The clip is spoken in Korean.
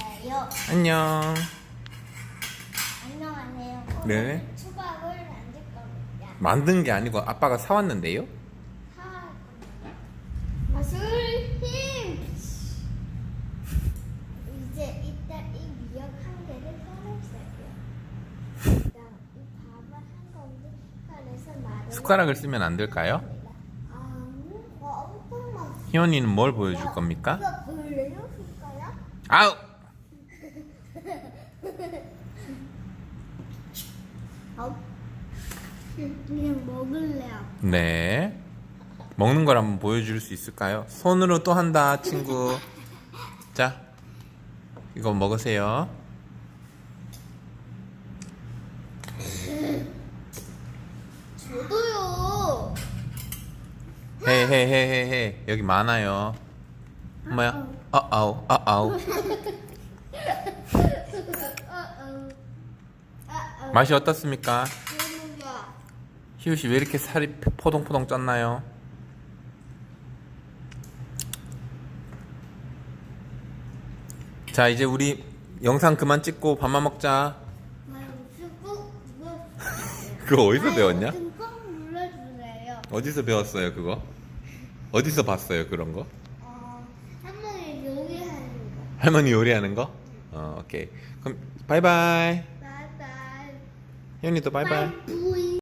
안녕하세요. 안녕. 안녕하세요. 네. 초밥을 만들 겁니다. 만든 게 아니고 아빠가 사왔는데요. 사 마술 힘. 이제 이따 이 미역 한 개를 꺼냈어요. 그다음 이 밥을 한 공기 꺼내서 마른. 숟가락을 쓰면 안 될까요? 아, 뭐 엄청 많. 희원이는 뭘 보여줄 겁니까? 이거 볼래요, 숟가락? 아우! 아, 그냥 먹을래요. 네. 먹는 걸 한번 보여줄 수 있을까요? 손으로 또 한다, 친구. 자, 이거 먹으세요. 저도요. 헤이, 헤이, 헤이, 헤이, 헤이. 여기 많아요. 뭐야? 아 아우, 아 아우. 맛이 어떻습니까? 희우 씨 왜 이렇게 살이 포동포동 쪘나요? 자, 이제 우리 영상 그만 찍고 밥만 먹자. 그거 어디서 배웠냐? 꼭 눌러주세요. 어디서 배웠어요, 그거? 어디서 봤어요, 그런 거? 어, 할머니 요리하는 거. 할머니 요리하는 거? 어, 오케이. 그럼 바이바이. 바이바이. 희